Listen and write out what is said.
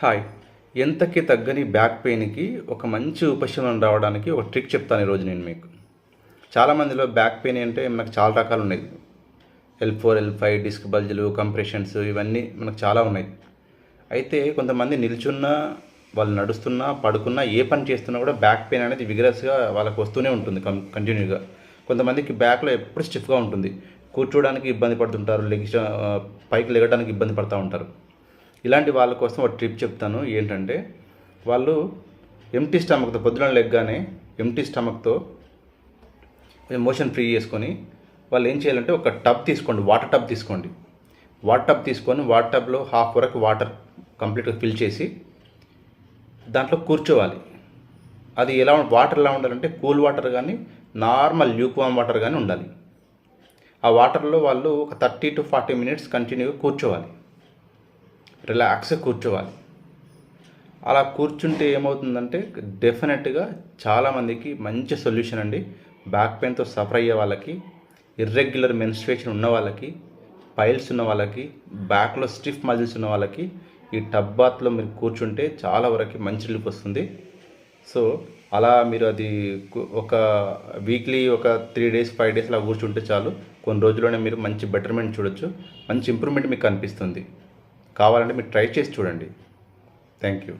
Hi ఎంతకి తగ్గని back పెయిన్కి ఒక మంచి ఉపశమనం రావడానికి ఒక ట్రిక్ చెప్తాను ఈరోజు నేను మీకు. చాలామందిలో బ్యాక్ పెయిన్ అంటే మనకు చాలా రకాలు ఉన్నాయి. L four L five disc బల్జులు compressions ఇవన్నీ మనకు చాలా ఉన్నాయి. అయితే కొంతమంది నిల్చున్నా వాళ్ళు నడుస్తున్నా పడుకున్నా ఏ పని చేస్తున్నా కూడా బ్యాక్ పెయిన్ అనేది విగరస్గా వాళ్ళకి వస్తూనే ఉంటుంది కం కంటిన్యూగా కొంతమందికి బ్యాక్లో ఎప్పుడు స్టిఫ్గా ఉంటుంది. కూర్చోవడానికి ఇబ్బంది పడుతుంటారు లెగ్ పైకి లెగడానికి ఇబ్బంది పడుతూ ఉంటారు. ఇలాంటి వాళ్ళ కోసం ఒక ట్రిప్ చెప్తాను. ఏంటంటే వాళ్ళు ఎంటీ స్టమక్తో పొద్దున లెగ్గానే ఎంటీ స్టమక్తో మోషన్ ఫ్రీ చేసుకొని వాళ్ళు ఏం చేయాలంటే ఒక టబ్ తీసుకోండి వాటర్ టబ్ తీసుకోండి. వాటర్ టబ్ తీసుకొని వాటర్ టబ్లో హాఫ్ వరకు వాటర్ కంప్లీట్గా ఫిల్ చేసి దాంట్లో కూర్చోవాలి. అది ఎలా వాటర్ ఎలా ఉండాలంటే కూల్ వాటర్ కానీ నార్మల్ ల్యూక్వామ్ వాటర్ కానీ ఉండాలి. ఆ వాటర్లో వాళ్ళు ఒక థర్టీ టు ఫార్టీ మినిట్స్ కంటిన్యూగా కూర్చోవాలి. రిలాక్స్గా కూర్చోవాలి. అలా కూర్చుంటే ఏమవుతుందంటే డెఫినెట్గా చాలామందికి మంచి సొల్యూషన్ అండి. బ్యాక్ పెయిన్తో సఫర్ అయ్యే వాళ్ళకి ఇర్రెగ్యులర్ మెన్స్ట్రేషన్ ఉన్న వాళ్ళకి పైల్స్ ఉన్న వాళ్ళకి బ్యాక్లో స్టిఫ్ మజిల్స్ ఉన్న వాళ్ళకి ఈ టబ్ బాత్లో మీరు కూర్చుంటే చాలా వరకు మంచి రిలీఫ్ వస్తుంది. సో అలా మీరు అది ఒక వీక్లీ ఒక త్రీ డేస్ ఫైవ్ డేస్ అలా కూర్చుంటే చాలు. కొన్ని రోజుల్లోనే మీరు మంచి బెటర్మెంట్ చూడొచ్చు. మంచి ఇంప్రూవ్మెంట్ మీకు కనిపిస్తుంది. కావాలంటే మీరు ట్రై చేసి చూడండి. Thank you.